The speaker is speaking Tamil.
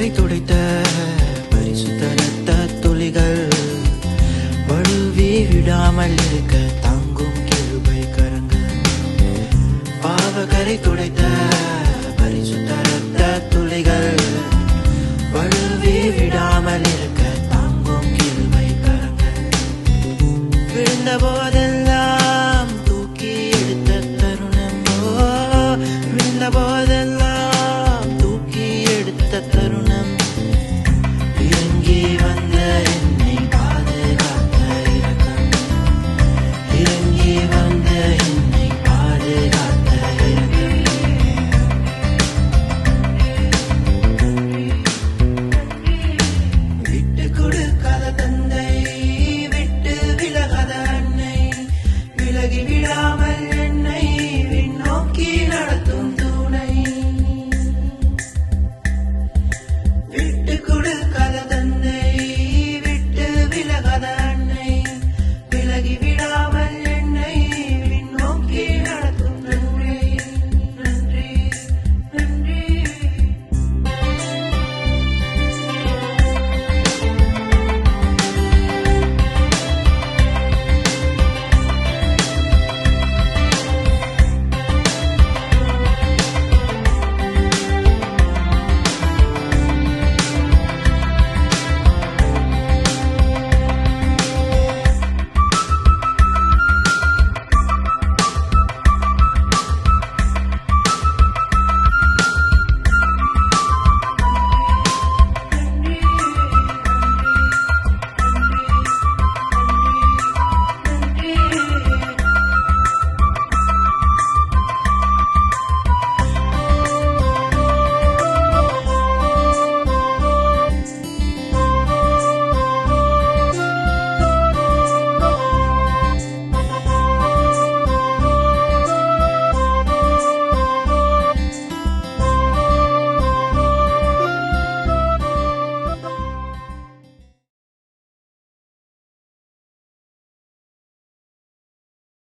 கரை துடைத்த பரிசுத்தனத்த துளிகள் வழுவி விடாமல் இருக்க தாங்கும் கிருபை கரங்கள். பாவ கரை துடைத்த seguir